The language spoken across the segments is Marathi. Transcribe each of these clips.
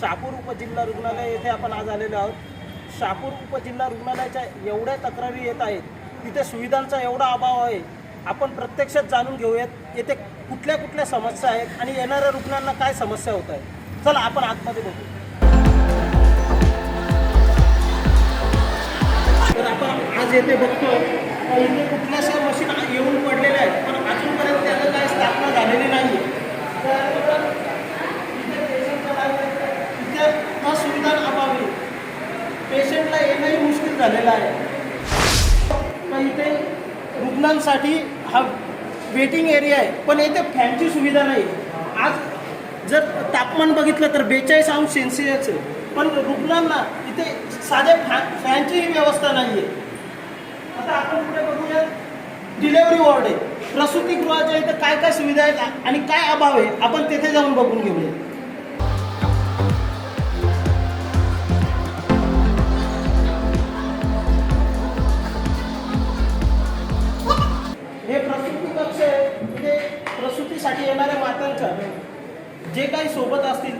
शापूर उपजिल्हा रुग्णालय येथे आपण आज आलेलो आहोत. शापूर उपजिल्हा रुग्णालयाच्या एवढ्या तक्रारी येत आहेत तिथे सुविधांचा एवढा अभाव आहे आपण प्रत्यक्षात जाणून घेऊयात येथे कुठल्या कुठल्या समस्या आहेत आणि येणाऱ्या रुग्णांना काय समस्या होत आहेत. चला आपण आतमध्ये बघू. तर आपण आज येथे बघतो तर इथे कुठल्याशा मशीन येऊन पडलेल्या आहेत पण अजूनपर्यंत त्याला काही स्थापना झालेली नाही तर इथे पेशंटला इथे असुविधा अभावी पेशंटला झालेला आहे. तर इथे रुग्णांसाठी हा वेटिंग एरिया आहे. पण इथे फॅनची सुविधा नाही. आज जर तापमान बघितलं तर बेचाळीस अंश सेन्सिअस आहे. पण रुग्णांना इथे साध्या फॅन फॅनचीही व्यवस्था नाही आहे आता आपण पुढे बघूया. डिलेवरी वॉर्ड आहे. प्रसूतीगृहाच्या इथं काय काय सुविधा आहेत आणि काय अभाव आहे? आपण तेथे जाऊन बघून घेऊया. ते प्रसूतीसाठी येणाऱ्या मातांच्या जे काही सोबत असतील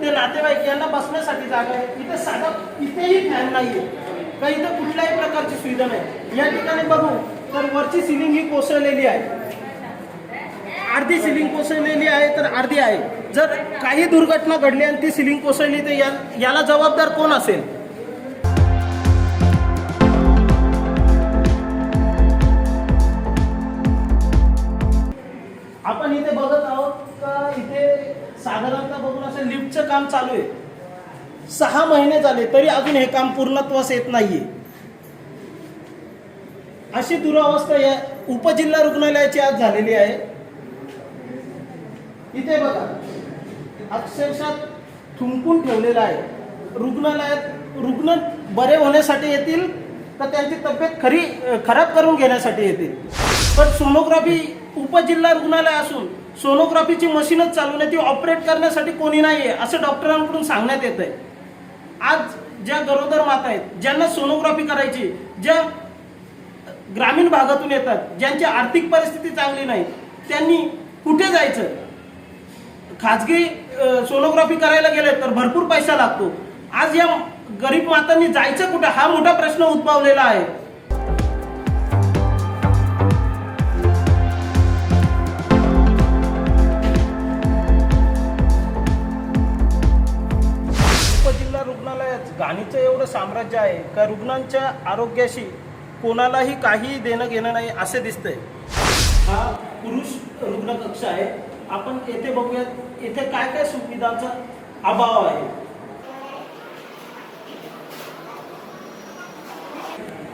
ते नातेवाईक यांना बसण्यासाठी जागा आहे. इथे साधा इथेही फॅन नाही आहे का इथं कुठल्याही प्रकारची सुविधा नाही. या ठिकाणी बघू तर वरची सिलिंग ही कोसळलेली आहे. अर्धी सिलिंग कोसळलेली आहे तर अर्धी आहे. जर काही दुर्घटना घडली आणि ती सिलिंग कोसळली तर या याला जबाबदार कोण असेल? बघत आहोत का इथे साधारणतः बघून असं लिफ्टचं काम चालू आहे. सहा महिने झाले तरी अजून हे काम पूर्णत्वास येत नाहीये. अशी दुरावस्था या उपजिल्हा रुग्णालयाची आज झालेली आहे. इथे बघा अक्षरशः थुंकून ठेवलेलं आहे. रुग्णालयात रुग्ण बरे होण्यासाठी येतील तर त्यांची तब्येत खरी खराब करून घेण्यासाठी येतील. पण सोनोग्राफी उपजिल्हा रुग्णालय असून सोनोग्राफीची मशीनच चालू नाही ती ऑपरेट करण्यासाठी कोणी नाही आहे असं डॉक्टरांकडून सांगण्यात येत आहे आज ज्या गरोदर माता आहेत ज्यांना सोनोग्राफी करायची ज्या ग्रामीण भागातून येतात ज्यांची आर्थिक परिस्थिती चांगली नाही त्यांनी कुठे जायचं? खाजगी सोनोग्राफी करायला गेले तर भरपूर पैसा लागतो. आज या गरीब मातांनी जायचं कुठं? हा मोठा प्रश्न उद्भवलेला आहे. राणीचं एवढं साम्राज्य आहे का रुग्णांच्या आरोग्याशी कोणालाही काही देणं घेणं नाही असे दिसतंय? हा पुरुष रुग्ण कक्ष आहे. आपण येथे बघूयात येथे काय काय सुविधांचा अभाव आहे?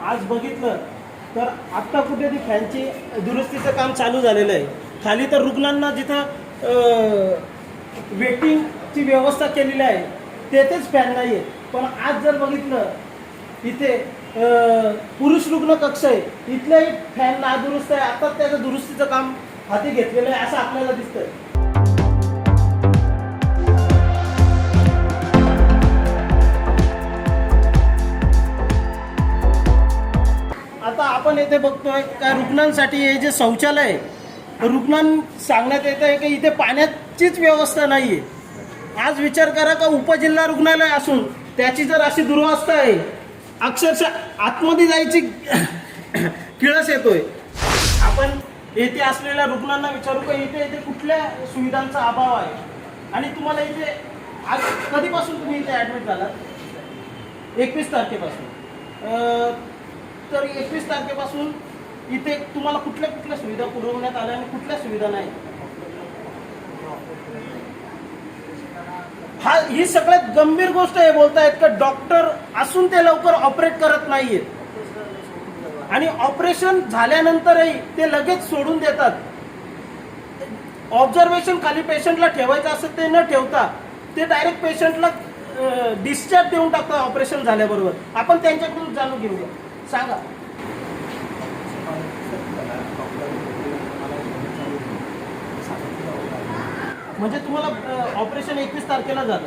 आज बघितलं तर आत्ता कुठे ती फॅनची दुरुस्तीचं काम चालू झालेलं आहे. खाली तर रुग्णांना जिथं वेटिंगची व्यवस्था केलेली आहे तेथेच फॅन नाही आहे पण आज जर बघितलं इथे पुरुष रुग्ण कक्ष आहे. इथलंही फॅन नादुरुस्त आहे. आता त्याचं दुरुस्तीचं काम हाती घेतलेलं आहे असं आपल्याला दिसतंय. आता आपण येथे बघतोय का रुग्णांसाठी हे जे शौचालय आहे रुग्णां सांगण्यात येत आहे की इथे पाण्याचीच व्यवस्था नाही आहे आज विचार करा का उपजिल्हा रुग्णालय असून त्याची जर अशी दुरवस्था आहे अक्षरशः आतमध्ये जायची किळस येतोय. आपण येथे असलेल्या रुग्णांना विचारू का इथे इथे कुठल्या सुविधांचा अभाव आहे? आणि तुम्हाला इथे आज कधीपासून तुम्ही इथे ॲडमिट झालात? एकवीस तारखेपासून. तर एकवीस तारखेपासून इथे तुम्हाला कुठल्या कुठल्या सुविधा पुरवण्यात आल्या आणि कुठल्या सुविधा नाही हा ही सगळ्यात गंभीर गोष्ट हे बोलतायत का डॉक्टर असून ते लवकर ऑपरेट करत नाहीयेत. आणि ऑपरेशन झाल्यानंतरही ते लगेच सोडून देतात. ऑब्झर्वेशन खाली पेशंटला ठेवायचं असं ते न ठेवता ते डायरेक्ट पेशंटला डिस्चार्ज देऊन टाकतात ऑपरेशन झाल्याबरोबर. आपण त्यांच्याकडून जाणून घेऊया. सांगा. म्हणजे तुम्हाला ऑपरेशन एकवीस तारखेला झालं.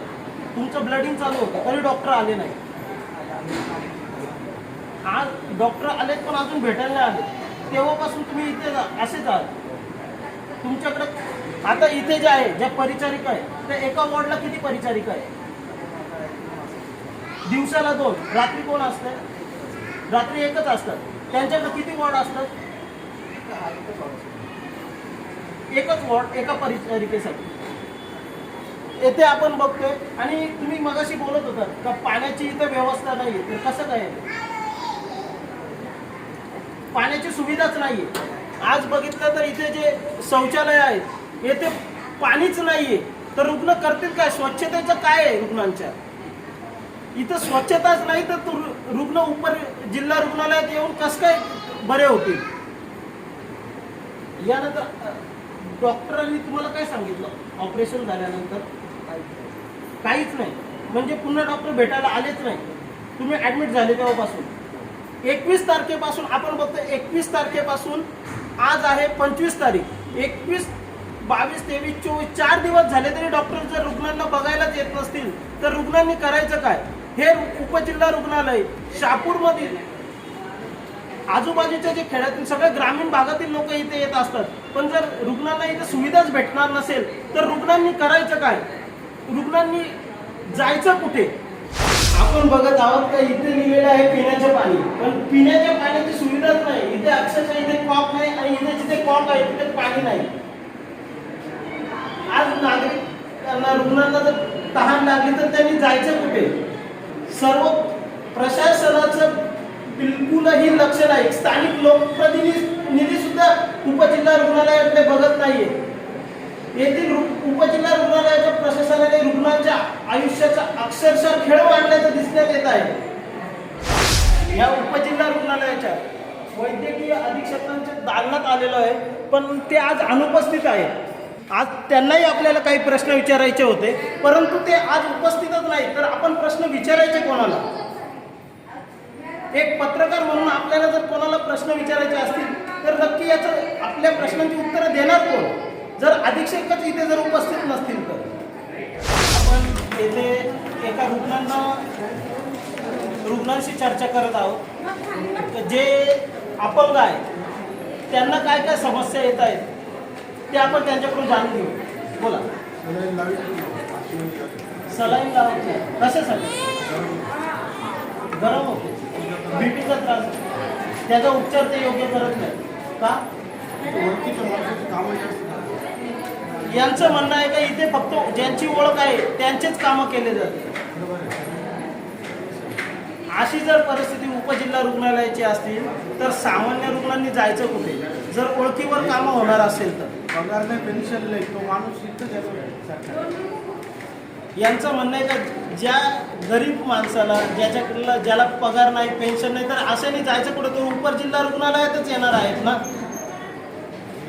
तुमचं ब्लडिंग चालू होतं तरी डॉक्टर आले नाही. आज डॉक्टर आलेत पण अजून भेटायला आले. तेव्हापासून तुम्ही इथे जा- असेच आहात तुमच्याकडे आता इथे जे आहे ज्या परिचारिका आहे त्या एका वॉर्डला किती परिचारिका आहे? दिवसाला दोन. रात्री कोण असते? रात्री एकच असतात. त्यांच्याकडे किती वॉर्ड असतात? एकच वॉर्ड एका परिचारिकेसाठी. येथे आपण बघतोय आणि तुम्ही मगाशी बोलत होता का पाण्याची इथं व्यवस्था नाही तर कसं काय आहे? पाण्याची सुविधाच नाही आज बघितलं तर इथे जे शौचालय आहेत येथे पाणीच नाहीये. तर रुग्ण करतील काय? स्वच्छतेचं काय आहे रुग्णांच्या? इथं स्वच्छताच नाही तर रुग्ण उपर जिल्हा रुग्णालयात येऊन कसं काय बरे होतील? यानंतर डॉक्टरांनी तुम्हाला काय सांगितलं? ऑपरेशन झाल्यानंतर? काहीच नाही. म्हणजे पुन्हा डॉक्टर भेटायला आलेच नाही. तुम्ही ॲडमिट झाले तेव्हापासून. एकवीस तारखेपासून आपण बघतो एकवीस तारखेपासून आज आहे पंचवीस तारीख. एकवीस बावीस तेवीस चोवीस चार दिवस झाले तरी डॉक्टर जर रुग्णांना बघायलाच येत नसतील तर रुग्णांनी करायचं काय? हे उपजिल्हा रुग्णालय शहापूरमधील आजूबाजूच्या जे खेड्यातील सगळ्या ग्रामीण भागातील लोक इथे येत असतात. पण जर रुग्णांना इथे सुविधाच भेटणार नसेल तर रुग्णांनी करायचं काय? रुग्णांनी जायचं कुठे? आपण बघत आहोत का इथे लिहिलेलं आहे पिण्याचे पाणी. पण पिण्याच्या पाण्याची सुविधाच नाही. इथे अक्षरशः इथे कॉप नाही आणि इथे जिथे कॉप आहे तिथे पाणी नाही. आज नागरिकांना रुग्णांना जर तहान लागली तर त्यांनी जायचं कुठे? सर्व प्रशासनाचं बिलकुलही लक्ष नाही. स्थानिक लोकप्रतिनिधी सुद्धा उपजिल्हा रुग्णालयाकडे बघत नाहीये. येथील रु- उपजिल्हा रुग्णालयाच्या प्रशासनाने रुग्णांच्या आयुष्याचा अक्षरशः खेळ वाढल्याचं दिसण्यात येत आहे. या उपजिल्हा रुग्णालयाच्या वैद्यकीय अधीक्षकांच्या दालनात आलेलो आहे पण ते आज अनुपस्थित आहे आज त्यांनाही आपल्याला काही प्रश्न विचारायचे होते परंतु ते आज उपस्थितच नाही तर आपण प्रश्न विचारायचे कोणाला? एक पत्रकार म्हणून आपल्याला जर कोणाला प्रश्न विचारायचे असतील तर नक्की याचं आपल्या प्रश्नांची उत्तरं देणार कोण? जर अधीक्षकच इथे जर उपस्थित नसतील तर. आपण येथे एका रुग्णांना रुग्णांशी चर्चा करत आहोत. जे अपंग आहे त्यांना काय काय समस्या येत आहेत ते आपण त्यांच्याकडून जाणून घेऊ. बोला. सलाईन लावायची कसे कशासाठी? गरम होते. बीपीचा त्रास. त्याचा उपचार ते योग्य करत नाही का? यांचं म्हणणं आहे का इथे फक्त ज्यांची ओळख आहे त्यांचेच कामं केले जाते अशी जर परिस्थिती उपजिल्हा रुग्णालयाची असतील तर सामान्य रुग्णांनी जायचं कुठे? जर ओळखीवर कामं होणार असेल तर? पगार नाही पेन्शन नाही तो माणूस इथं यांचं म्हणणं आहे का ज्या गरीब माणसाला ज्याच्याकडला ज्याला पगार नाही पेन्शन नाही तर अशाने जायचं कुठं तो उपर जिल्हा रुग्णालयातच येणार आहेत ना?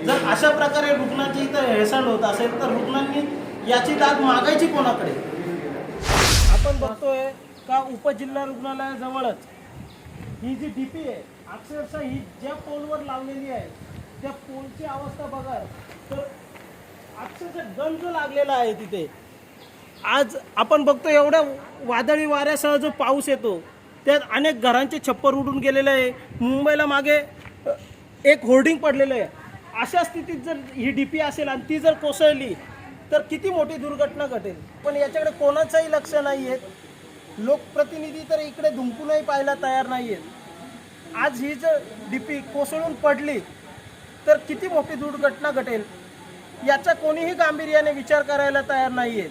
जर अशा प्रकारे रुग्णाची इथं हेळसांड होत असेल तर रुग्णांनी याची दाद मागायची कोणाकडे? आपण बघतोय का उपजिल्हा रुग्णालयाजवळच ही जी डी पी आहे अक्षरशः ही ज्या पोलवर लावलेली आहे त्या पोलची अवस्था बघा. तर अक्षरशः गंज लागलेला आहे तिथे. आज आपण बघतो एवढ्या वादळी वाऱ्यासह जो पाऊस येतो त्यात अनेक घरांचे छप्पर उडून गेलेले आहे. मुंबईला मागे एक होर्डिंग पडलेलं आहे. अशा स्थितीत जर ही डीपी असेल आणि ती जर कोसळली तर किती मोठी दुर्घटना घटेल? पण याच्याकडे कोणाचंही लक्ष नाही आहे लोकप्रतिनिधी तर इकडे धुंकूनही पाहायला तयार नाही आहेत आज ही जर डी पी कोसळून पडली तर किती मोठी दुर्घटना घटेल? याचा कोणीही गांभीर्याने विचार करायला तयार नाही आहेत